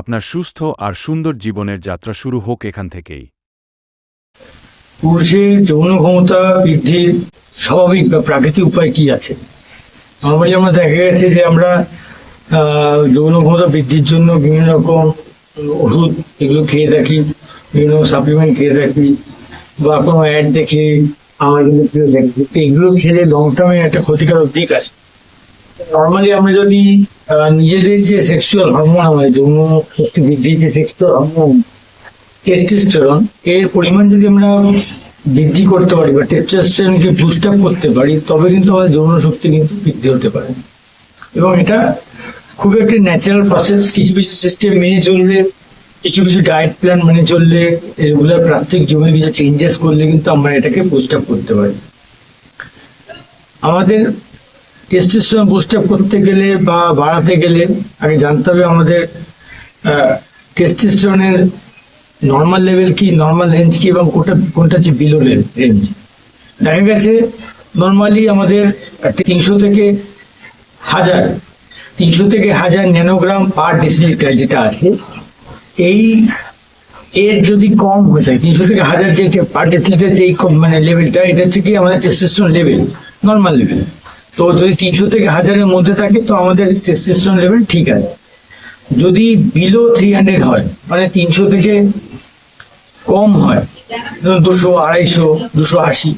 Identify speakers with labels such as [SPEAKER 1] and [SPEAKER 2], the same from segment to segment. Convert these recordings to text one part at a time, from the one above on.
[SPEAKER 1] আপনার সুস্থ আর সুন্দর জীবনের যাত্রা শুরু হোক এখান থেকেই।
[SPEAKER 2] পুরুষের যৌন ক্ষমতা বৃদ্ধির স্বাভাবিক বা প্রাকৃতিক উপায় কি আছে? নর্মালি যেমন দেখা গেছে যে আমরা যৌন ক্ষমতা বৃদ্ধির জন্য বিভিন্ন রকম ওষুধ এগুলো খেয়ে থাকি, বিভিন্ন সাপ্লিমেন্ট খেয়ে থাকি, বা কোনো অ্যাড দেখে আমার কিন্তু এগুলো খেলে লং টার্মে একটা ক্ষতিকারক দিক আছে। নর্মালি আমরা যদি নিজেদের যে সেক্সুয়াল হরমোন আমাদের যৌন শক্তি বৃদ্ধির যে সেক্সুয়াল হরমোন টেস্টোস্টেরন এর পরিমাণ যদি আমরা বৃদ্ধি করতে পারি বা টেস্টোস্টেরনকে বুস্ট আপ করতে পারি, তবে কিন্তু আমাদের যৌন শক্তি কিন্তু বৃদ্ধি হতে পারে। এবং এটা খুব একটি ন্যাচারাল প্রসেস কিছু কিছু সিস্টেম মেনে চললে, কিছু কিছু ডায়েট প্ল্যান মেনে চললে রেগুলার প্রাত্যিক জীবনে কিছু চেঞ্জেস করলে কিন্তু আমরা এটাকে বুস্ট আপ করতে পারি। আমাদের টেস্টোস্টেরন বুস্ট আপ করতে গেলে বা বাড়াতে গেলে, আগে জানতে হবে আমাদের টেস্টোস্টেরনের নর্মাল লেভেল কি নর্মাল রেঞ্জ কি এবং কোনটা কোনটা হচ্ছে বিলো রেঞ্জ দেখা গেছে নর্মালি আমাদের তিনশো থেকে হাজার, তিনশো থেকে হাজার ন্যানোগ্রাম পার ডেসিলিটার যেটা আছে, এই, এর যদি কম হয়ে থাকে তিনশো থেকে হাজার যে পার ডেসিলিটার যে মানে লেভেলটা এটা হচ্ছে কি আমাদের টেস্টোস্টেরন লেভেল নর্মাল লেভেল তো যদি তিনশো থেকে হাজারের মধ্যে থাকে, তো আমাদের টেস্টোস্টেরন লেভেল ঠিক আছে। যদি বিলো থ্রি হান্ড্রেড হয় মানে তিনশো থেকে কম হয় দুশো, আড়াইশো, দুশো আশি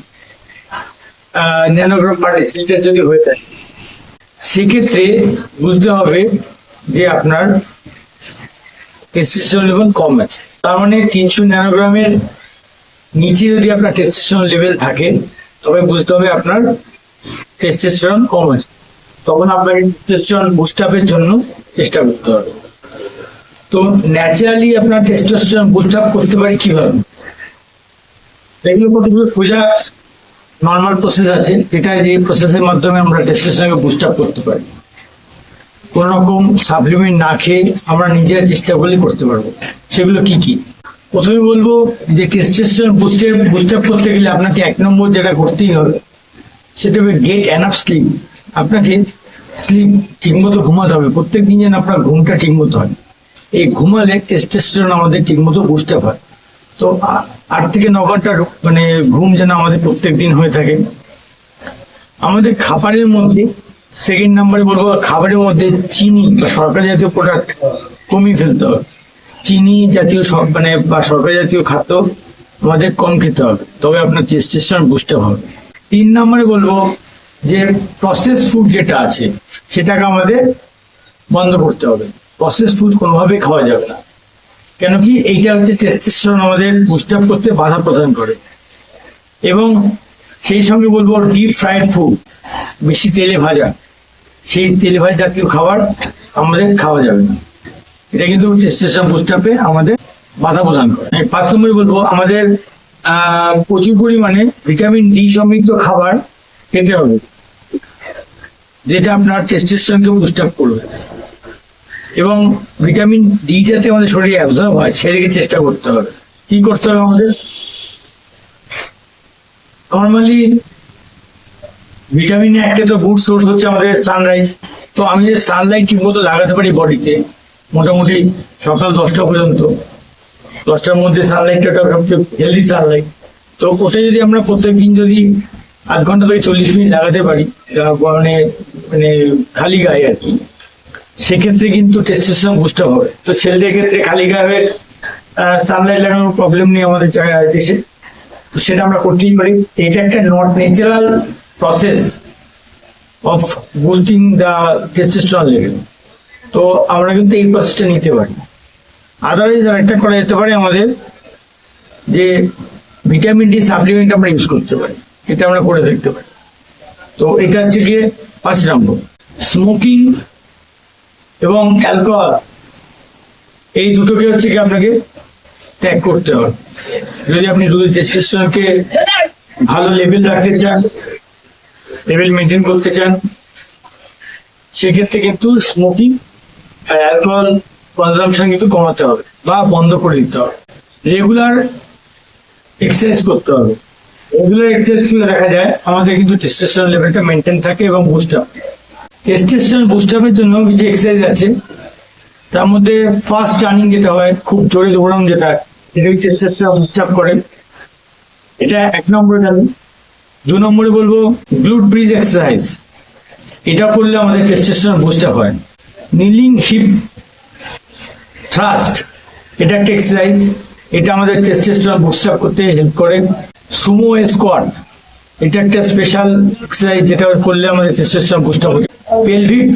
[SPEAKER 2] ন্যানোগ্রাম পার ডেসিলিটার যদি হয়ে থাকে সেক্ষেত্রে বুঝতে হবে যে আপনার টেস্টোস্টেরন লেভেল কম আছে। তার মানে তিনশো ন্যানোগ্রামের নিচে যদি আপনার টেস্টোস্টেরন লেভেল থাকে, তবে বুঝতে হবে আপনার টেস্টোস্টেরন কম। আছে তখন আপনাকে টেস্টোস্টেরন বুস্ট আপের জন্য চেষ্টা করতে হবে। তো ন্যাচারালি আপনার টেস্টোস্টেরন বুস্ট আপ করতে পারি কীভাবে? এগুলো কতগুলো সোজা নর্মাল প্রসেস আছে, যেটা এই প্রসেসের মাধ্যমে আমরা টেস্টোস্টেরনকে বুস্ট আপ করতে পারি। কোনো রকম সাপ্লিমেন্ট না খেয়ে আমরা নিজেরা চেষ্টা করলে করতে পারব। সেগুলো কি কি? প্রথমে বলব যে টেস্টোস্টেরন বুস্টে বুস্ট আপ করতে গেলে আপনাকে এক নম্বর যেটা করতেই হবে সেটা হবে গেট এনাফ স্লিপ আপনাকে স্লিপ ঠিকমতো ঘুমাতে হবে। প্রত্যেক দিন যেন আপনার ঘুমটা ঠিকমতো হয়। এই ঘুমালে টেস্টোস্টেরন আমাদের ঠিকমতো আপ হয়। তো আট থেকে ন ঘণ্টার মানে ঘুম যেন আমাদের প্রত্যেক দিন হয়ে থাকে। আমাদের খাবারের মধ্যে সেকেন্ড নাম্বারে বলব, খাবারের মধ্যে চিনি বা সরকারি জাতীয় প্রোডাক্ট কমিয়ে ফেলতে হবে। চিনি জাতীয় সব- মানে বা সরকারি জাতীয় খাদ্য আমাদের কম খেতে হবে। তবে আপনার টেস্টোস্টেরন আপ হবে। তিন নম্বরে বলব যে প্রসেস ফুড যেটা আছে, সেটাকে আমাদের বন্ধ করতে হবে। প্রসেস ফুড কোনোভাবেই খাওয়া যাবে না। কেন কি এইটা হচ্ছে টেস্টোস্টেরন আমাদের আপ করতে বাধা প্রদান করে। এবং সেই সঙ্গে বলব ডিপ ফ্রাইড ফুড বেশি তেলে ভাজা, সেই তেলে ভাজা জাতীয় খাবার আমাদের খাওয়া যাবে না। এটা কিন্তু টেস্টেশন আপে আমাদের বাধা প্রদান করে। পাঁচ নম্বরে বলব আমাদের প্রচুর পরিমাণে ভিটামিন ডি সমৃদ্ধ খাবার খেতে হবে, যেটা আপনার টেস্টোস্টেরনকে বুস্ট আপ করবে। এবং ভিটামিন ডি যাতে আমাদের শরীরে অ্যাবজর্ব হয়, সেদিকে চেষ্টা করতে হবে। কি করতে হবে আমাদের? নর্মালি ভিটামিন একটা তো গুড সোর্স হচ্ছে আমাদের সানরাইজ তো আমি যে সানলাইট ঠিক মতো লাগাতে পারি বডিতে মোটামুটি সকাল দশটা পর্যন্ত। দশটার মধ্যে সানলাইট সানলাইটটা সবচেয়ে হেলদি সানলাইট তো ওটা যদি আমরা প্রত্যেক দিন যদি আধ ঘণ্টা থেকে চল্লিশ মিনিট লাগাতে পারি মানে মানে খালি গায়ে আর কি, সেক্ষেত্রে কিন্তু টেস্টোস্টেরন বুস্ট হবে। তো ছেলেদের ক্ষেত্রে খালি গায়ে সানলাইট লাগানোর প্রবলেম নেই আমাদের দেশে। তো সেটা আমরা করতেই পারি। এটা একটা not natural process of boosting the testosterone level তো আমরা কিন্তু এই প্রসেসটা নিতে পারি। আদারওয়াইজ আরেকটা করা যেতে পারে আমাদের যে ভিটামিন ডি সাপ্লিমেন্ট আমরা ইউজ করতে পারি। এটা আমরা করে দেখতে পারি। তো এটা হচ্ছে গিয়ে পাঁচ নম্বর। স্মোকিং এবং অ্যালকোহল এই দুটোকে হচ্ছে কি আপনাকে ত্যাগ করতে হবে। যদি আপনি যদি টেস্টোস্টেরনকে ভালো লেভেল রাখতে চান লেভেল মেনটেন করতে চান, সেক্ষেত্রে কিন্তু স্মোকিং আর অ্যালকোহল কনজামশন কিন্তু কমাতে হবে বা বন্ধ করে দিতে হবে। রেগুলার এক্সারসাইজ করতে হবে। রেগুলার এক্সারসাইজ দেখা যায়, আমাদের কিন্তু টেস্টোস্টেরন লেভেলটা মেনটেন থাকে এবং বুস্ট আপ টেস্টোস্টেরন বুস্ট আপের জন্য কিছু এক্সারসাইজ আছে। তার মধ্যে ফার্স্ট রানিং যেটা হয়, খুব জোরে দৌড়ানো যেটা এটা টেস্টোস্টেরন বুস্ট আপ করে। এটা এক নম্বরে জানি। দু নম্বরে বলব গ্লুট ব্রিজ এক্সারসাইজ এটা করলে আমাদের টেস্টোস্টেরন বুস্ট আপ হয়। নিলিং হিপ থ্রাস্ট এটা একটা এক্সারসাইজ এটা আমাদের টেস্টোস্টেরন বুস্ট করতে হেল্প করে। সুমো স্কোয়াট এটা একটা স্পেশাল এক্সারসাইজ যেটা করলে আমাদের টেস্টোস্টেরন বুস্ট হবে পেলভিক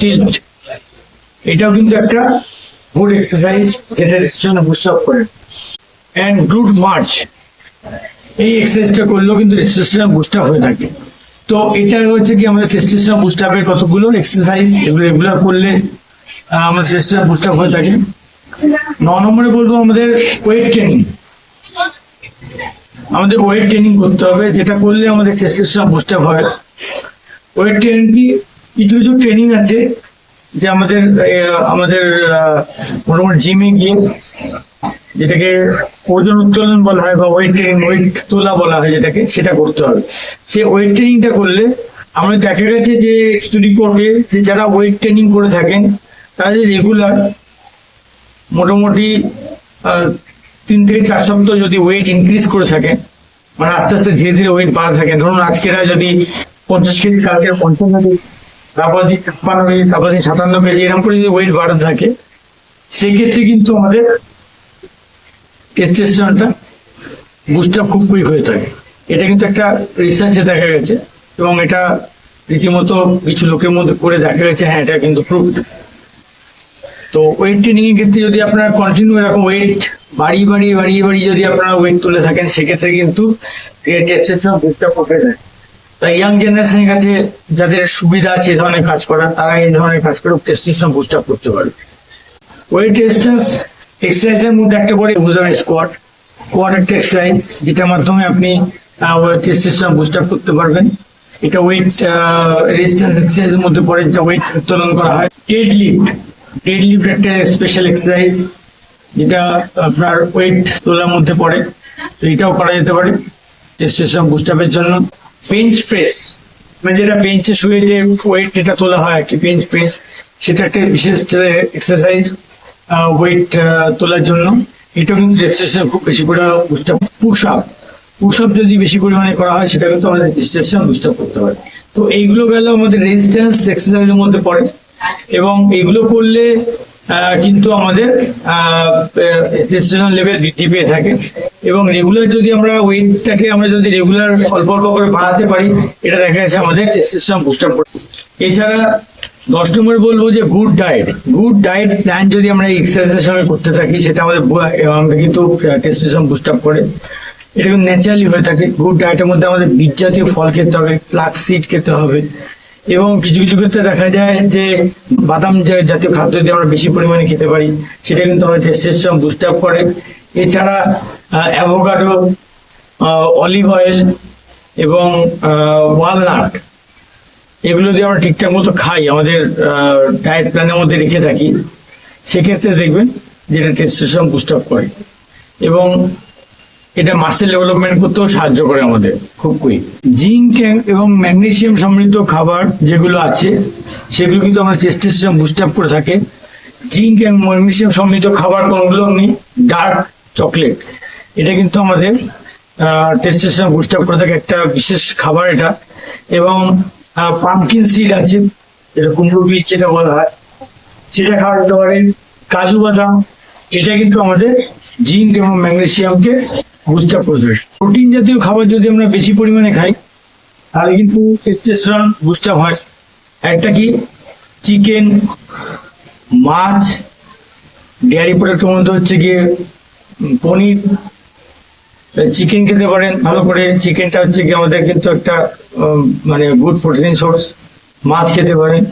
[SPEAKER 2] টিল্ট এটাও কিন্তু একটা গুড এক্সারসাইজ যেটা টেস্টোস্টেরন বুস্ট আপ করে। অ্যান্ড গ্লুট মার্চ এই এক্সারসাইজটা করলেও কিন্তু টেস্টোস্টেরন বুস্ট আপ হয়ে থাকে। তো এটা হচ্ছে কি আমাদের টেস্টোস্টেরন বুস্ট আপের কতগুলো এক্সারসাইজ এগুলো রেগুলার করলে আমাদের টেস্টোস্টেরন বুস্ট আপ হয়ে থাকে। ন নম্বরে বলব আমাদের ওয়েট ট্রেনিং আমাদের ওয়েট ট্রেনিং করতে হবে, যেটা করলে আমাদের টেস্টোস্টেরন বুস্ট হয়। ওয়েট ট্রেনিং কি, কিছু কিছু ট্রেনিং আছে, যে আমাদের আমাদের মোটামুটি জিমে গিয়ে যেটাকে ওজন উত্তোলন বলা হয় বা ওয়েট ট্রেনিং ওয়েট তোলা বলা হয় যেটাকে, সেটা করতে হবে। সেই ওয়েট ট্রেনিংটা করলে আমাদের দেখা গেছে যে কিছু রিপোর্টে যে যারা ওয়েট ট্রেনিং করে থাকেন, তারা যে রেগুলার মোটামুটি তিন থেকে চার সপ্তাহ যদি ওয়েট ইনক্রিজ করে থাকে মানে আস্তে আস্তে ধীরে ধীরে ওয়েট বাড়া থাকে। ধরুন আজকেরা যদি পঞ্চাশ কেজি, কালকে পঞ্চাশ কেজি, তারপর দিন ছাপ্পান্ন কেজি, তারপর দিন সাতান্ন কেজি, এরকম করে যদি ওয়েট বাড়াতে থাকে, সেক্ষেত্রে কিন্তু আমাদের টেস্টোস্টেরনটা বুস্ট খুব কুইক হয়ে থাকে। এটা কিন্তু একটা রিসার্চে দেখা গেছে এবং এটা রীতিমতো কিছু লোকের মধ্যে করে দেখা গেছে হ্যাঁ এটা কিন্তু প্রুফড তো ওয়েট ট্রেনিং এর ক্ষেত্রে যদি আপনারা কন্টিনিউ এরকম ওয়েট বাড়িয়ে বাড়িয়ে বাড়িয়ে বাড়িয়ে যদি আপনারা ওয়েট তুলে থাকেন, সেক্ষেত্রে কিন্তু আপ করতে যায়। তাই ইয়াং জেনারেশনের কাছে যাদের সুবিধা আছে এই ধরনের কাজ করার, তারা এই ধরনের কাজ করে টেস্টোস্টেরন বুস্ট আপ করতে পারবে। ওয়েট এক্সারসাইজ এক্সারসাইজের মধ্যে একটা পড়ে বুঝাবে স্কোয়াট স্কোয়াট একটা এক্সারসাইজ যেটার মাধ্যমে আপনি টেস্টোস্টেরন বুস্ট আপ করতে পারবেন। এটা ওয়েট রেজিস্ট্যান্স এক্সারসাইজের মধ্যে পড়ে, যেটা ওয়েট উত্তোলন করা হয়। ডেড লিফট ডেড লিফট একটা স্পেশাল এক্সারসাইজ যেটা আপনার ওয়েট তোলার মধ্যে পড়ে, তো এটাও করা যেতে পারে টেস্টোস্টেরন বুস্ট আপের জন্য। বেঞ্চ প্রেস মানে যেটা বেঞ্চে শুয়ে যে ওয়েট যেটা তোলা হয় আর কি বেঞ্চ প্রেস সেটা একটা বিশেষ এক্সারসাইজ ওয়েট তোলার জন্য। এটাও কিন্তু টেস্টোস্টেরন খুব বেশি করে boost up push up push up যদি বেশি পরিমাণে করা হয় সেটা কিন্তু আমাদের টেস্টোস্টেরন বুস্ট আপ করতে পারে তো এইগুলো গেল আমাদের রেজিস্ট্যান্স এক্সারসাইজের মধ্যে পড়ে। এবং এগুলো করলে কিন্তু আমাদের টেস্টোস্টেরন লেভেল বৃদ্ধি পেয়ে থাকে। এবং রেগুলার যদি আমরা ওয়েটটাকে আমরা যদি রেগুলার অল্প অল্প করে বাড়াতে পারি, এটা দেখা যাচ্ছে আমাদের টেস্টোস্টেরন বুস্ট আপ এছাড়া দশ নম্বর বলব যে good diet good diet plan যদি আমরা এক্সারসাইজের সঙ্গে করতে থাকি, সেটা আমাদের কিন্তু টেস্টোস্টেরন বুস্ট আপ করে। এটা কিন্তু ন্যাচারালি হয়ে থাকে। গুড ডায়েটের মধ্যে আমাদের বীজ জাতীয় ফল খেতে হবে ফ্লাক্স সিড খেতে হবে। এবং কিছু কিছু ক্ষেত্রে দেখা যায় যে বাদাম জাতীয় খাদ্য যদি আমরা বেশি পরিমাণে খেতে পারি, সেটা কিন্তু আমাদের টেস্টোস্টেরন বুস্ট আপ করে। এছাড়া অ্যাভোকাডো অলিভ অয়েল এবং ওয়ালনাট এগুলো যদি আমরা ঠিকঠাক মতো খাই, আমাদের ডায়েট প্ল্যানের মধ্যে রেখে থাকি, সেক্ষেত্রে দেখবেন যেটা টেস্টোস্টেরন বুস্ট আপ করে। এবং এটা মাসেল ডেভেলপমেন্ট করতেও সাহায্য করে আমাদের, খুব কুইক জিঙ্ক এবং ম্যাগনেসিয়াম সমৃদ্ধ খাবার যেগুলো আছে, সেগুলো কিন্তু আমাদের টেস্টোস্টেরন বুস্ট আপ করে থাকে। জিঙ্ক এবং ম্যাগনেসিয়াম সমৃদ্ধ খাবার কোনগুলো নেই? ডার্ক চকলেট এটা কিন্তু আমাদের টেস্টোস্টেরন বুস্ট আপ করে থাকে একটা বিশেষ খাবার এটা। এবং পাম্পকিন সিড আছে, যেটা কুমড়ো বীজ যেটা বলা হয়, সেটা খাওয়া যেতে পারে। কাজু বাদাম, এটা কিন্তু আমাদের জিঙ্ক এবং ম্যাগনেসিয়ামকে বুস্ট আপ প্রোটিন জাতীয় খাবার যদি আমরা বেশি পরিমাণে খাই, তাহলে কিন্তু টেস্টোস্টেরন বুস্ট আপ হয়। একটা কি? চিকেন মাছ ডেয়ারি প্রোডাক্টের মধ্যে হচ্ছে গিয়ে পনির। চিকেন খেতে পারেন, ভালো করে। চিকেনটা হচ্ছে কি আমাদের কিন্তু একটা মানে গুড প্রোটিন সোর্স মাছ খেতে পারেন।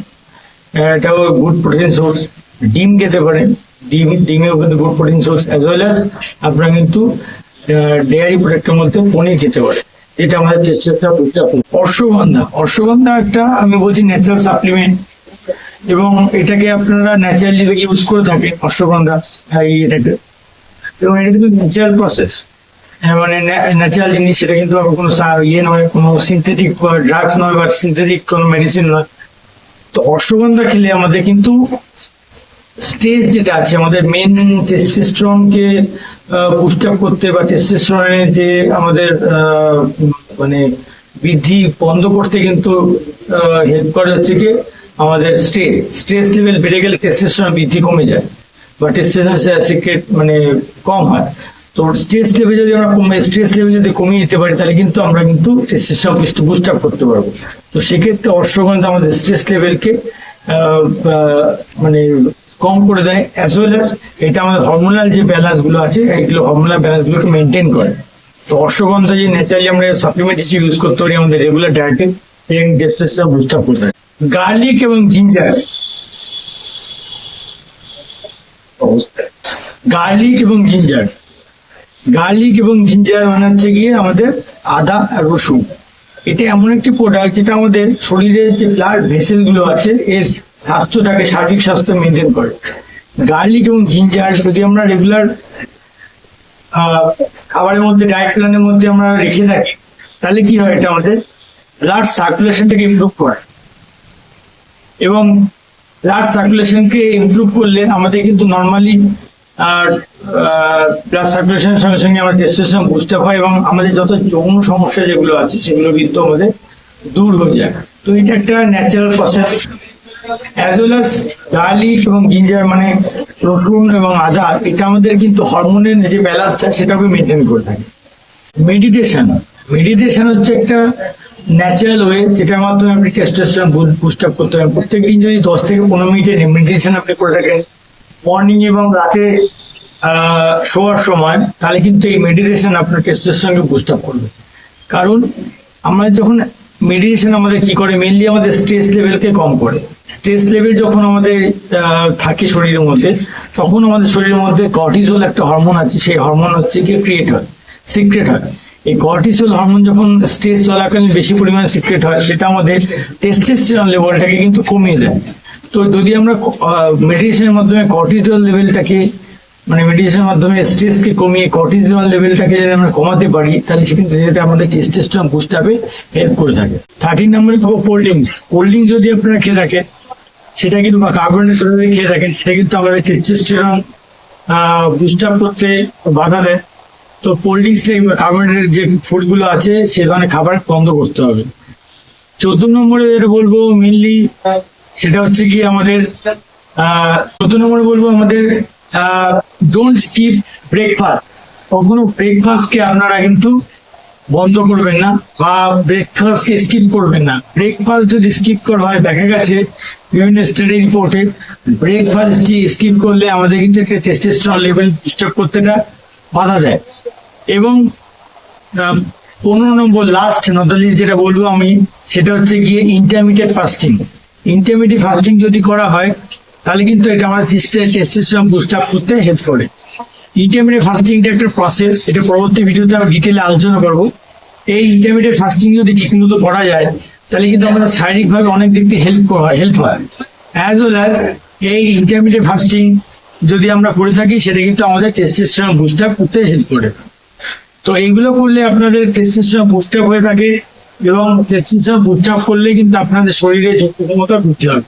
[SPEAKER 2] এটাও গুড প্রোটিন সোর্স ডিম খেতে পারেন। ডিম, ডিমেও কিন্তু good protein source as well as আপনারা কিন্তু ডেয়ারি প্রোডাক্টের মধ্যে পনির খেতে পারে। এটা আমাদের চেষ্টা করতে অশ্বগন্ধা অশ্বগন্ধা একটা, আমি বলছি ন্যাচারাল সাপ্লিমেন্ট এবং এটাকে আপনারা ন্যাচারালি ইউজ করে থাকেন, অশ্বগন্ধা, এই এটাকে। এবং এটা কিন্তু ন্যাচারাল প্রসেস মানে ন্যাচারাল জিনিস, সেটা কিন্তু আবার কোনো ইয়ে নয়, কোনো সিনথেটিক ড্রাগস নয়, বা সিনথেটিক কোনো মেডিসিন নয়। তো অশ্বগন্ধা খেলে আমাদের কিন্তু স্ট্রেস যেটা আছে, আমাদের মেন টেস্টোস্টেরনকে আপ করতে বা টেস্টোস্টেরনের যে আমাদের মানে বৃদ্ধি বন্ধ করতে কিন্তু হেল্প করে হচ্ছে কি, আমাদের স্ট্রেস স্ট্রেস লেভেল বেড়ে গেলে টেস্টোস্টেরন বৃদ্ধি কমে যায় বা টেস্টোস্টেরন মানে কম হয়। তো স্ট্রেস লেভেল যদি আমরা কমে স্ট্রেস লেভেল যদি কমিয়ে দিতে পারি, তাহলে কিন্তু আমরা কিন্তু টেস্টোস্টেরন বুস্ট আপ করতে পারব। তো সেক্ষেত্রে অশ্বগন্ধা আমাদের স্ট্রেস লেভেলকে মানে কম করে দেয় অ্যাজ ওয়েল অ্যাজ এটা আমাদের হরমোনাল যে ব্যালেন্সগুলো আছে এইগুলো হরমোনাল ব্যালেন্স গুলোকে মেনটেন করে। তো অশ্বগন্ধা যে ন্যাচারালি আমরা সাপ্লিমেন্ট হিসেবে ইউজ করতে পারি, আমাদের রেগুলার ডায়েটে এবং টেস্টোস্টেরন বুস্ট আপ করতে গার্লিক এবং জিঞ্জার গার্লিক এবং জিঞ্জার গার্লিক এবং জিঞ্জার মানে হচ্ছে গিয়ে আমাদের আদা আর রসুন। এটা এমন একটি প্রোডাক্ট যেটা আমাদের শরীরের যে ব্লাড ভেসেলগুলো আছে, এর স্বাস্থ্যটাকে সার্বিক স্বাস্থ্য মেনটেন করে। গার্লিক এবং জিঞ্জার যদি আমরা রেগুলার খাবারের মধ্যে ডায়েট প্ল্যানের মধ্যে আমরা রেখে থাকি, তাহলে কি হয়, এটা আমাদের ব্লাড সার্কুলেশনটাকে ইমপ্রুভ করে। এবং ব্লাড সার্কুলেশনকে ইমপ্রুভ করলে আমাদের কিন্তু নর্মালি আর ব্লাড সার্কুলেশনের সঙ্গে সঙ্গে আমাদের বুস্ট আপ হয় এবং আমাদের যত যৌন সমস্যা যেগুলো আছে, সেগুলো কিন্তু আমাদের দূর হয়ে যায়। তো এটা একটা natural process as well as garlic এবং জিঞ্জার মানে রসুন এবং আদা, এটা আমাদের কিন্তু হরমোনের যে ব্যালেন্সটা সেটাকে মেনটেন করে থাকে। মেডিটেশন মেডিটেশন হচ্ছে একটা ন্যাচারাল ওয়ে যেটার মাধ্যমে আপনি টেস্টোস্টেরন বুস্ট আপ করতে পারেন। প্রত্যেক দিন যদি দশ থেকে পনেরো মিনিটের মেডিটেশন আপনি করে থাকেন মর্নিং এবং রাতে শোয়ার সময়, তাহলে কিন্তু এই মেডিটেশন আপনার টেস্টোস্টেরনকে বুস্ট আপ করবে। কারণ আমরা যখন মেডিটেশন আমাদের কি করে? মেনলি আমাদের স্ট্রেস লেভেলকে কম করে। স্ট্রেস লেভেল যখন আমাদের থাকে শরীরের মধ্যে, তখন আমাদের শরীরের মধ্যে কর্টিজল একটা হরমোন আছে, সেই হরমোন হচ্ছে কি ক্রিয়েট হয় সিক্রেট হয়। এই কর্টিসল হরমোন যখন স্ট্রেস চলাকালীন বেশি পরিমাণে সিক্রেট হয়, সেটা আমাদের টেস্টোস্টেরন লেভেলটাকে কিন্তু কমিয়ে দেয়। তো যদি আমরা মেডিটেশনের মাধ্যমে কর্টিজল লেভেলটাকে মানে মেডিটেশনের মাধ্যমে স্ট্রেসকে কমিয়ে কর্টিজল লেভেলটাকে যদি আমরা কমাতে পারি, তাহলে সেক্ষেত্রে যেটা আমাদের টেস্টোস্টেরন বুস্ট আপে হেল্প করে থাকে। থার্টিন নম্বরে কোল্ড ড্রিঙ্কস কোল্ড ড্রিঙ্কস যদি আপনারা খেয়ে থাকেন সেটা কিন্তু বা কার্বনের সাথে খেয়ে থাকেন সেটা কিন্তু আমাদের টেস্টোস্টেরন বুস্ট আপ করতে বাধা দেয়। তো কোল্ড ড্রিঙ্কস কার্বনেটের যে ফুডগুলো আছে সে ধরনের খাবার বন্ধ করতে হবে। চোদ্দ নম্বরে যেটা বলব মেনলি সেটা হচ্ছে কি আমাদের চোদ্দ নম্বরে বলব আমাদের ডোন্ট স্কিপ ব্রেকফাস্ট কখনো ব্রেকফাস্টকে আপনারা কিন্তু বন্ধ করবেন না বা ব্রেকফাস্টকে স্কিপ করবেন না। ব্রেকফাস্ট যদি স্কিপ করা হয়, দেখা গেছে বিভিন্ন স্টাডি রিপোর্টে ব্রেকফাস্টটি স্কিপ করলে আমাদের কিন্তু একটা টেস্টেস্ট্রন লেভেল আপ করতেটা বাধা দেয়। এবং পনেরো নম্বর লাস্ট নট লিস্ট যেটা বলব আমি, সেটা হচ্ছে গিয়ে ইন্টারমিডিয়েট ফাস্টিং ইন্টারমিডিয়েট ফাস্টিং যদি করা হয়, তাহলে কিন্তু এটা আমাদের টেস্টোস্টেরন বুস্ট আপ করতে হেল্প করে। ইন্টারমিডিয়েট ফাস্টিংটা একটা প্রসেস এটা পরবর্তী ভিডিওতে আমি ডিটেলে আলোচনা করব। এই ইন্টারমিডিয়েট ফাস্টিং যদি ঠিকমতো করা যায় তাহলে কিন্তু আমাদের শারীরিকভাবে অনেক দিক থেকে হেল্প হয় হেল্প হয়। অ্যাজ ওয়েল অ্যাজ এই ইন্টারমিডিয়েট ফাস্টিং যদি আমরা করে থাকি, সেটা কিন্তু আমাদের টেস্টোস্টেরন বুস্ট আপ করতে হেল্প করে। তো এইগুলো করলে আপনাদের টেস্টোস্টেরন বুস্ট আপ হয়ে থাকে এবং টেস্টোস্টেরন বুস্ট আপ করলে কিন্তু আপনাদের শরীরে যোগ্য ক্ষমতা বৃদ্ধি হবে।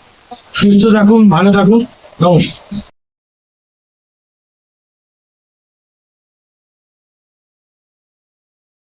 [SPEAKER 2] সুস্থ থাকুন, ভালো থাকুন, নমস্কার।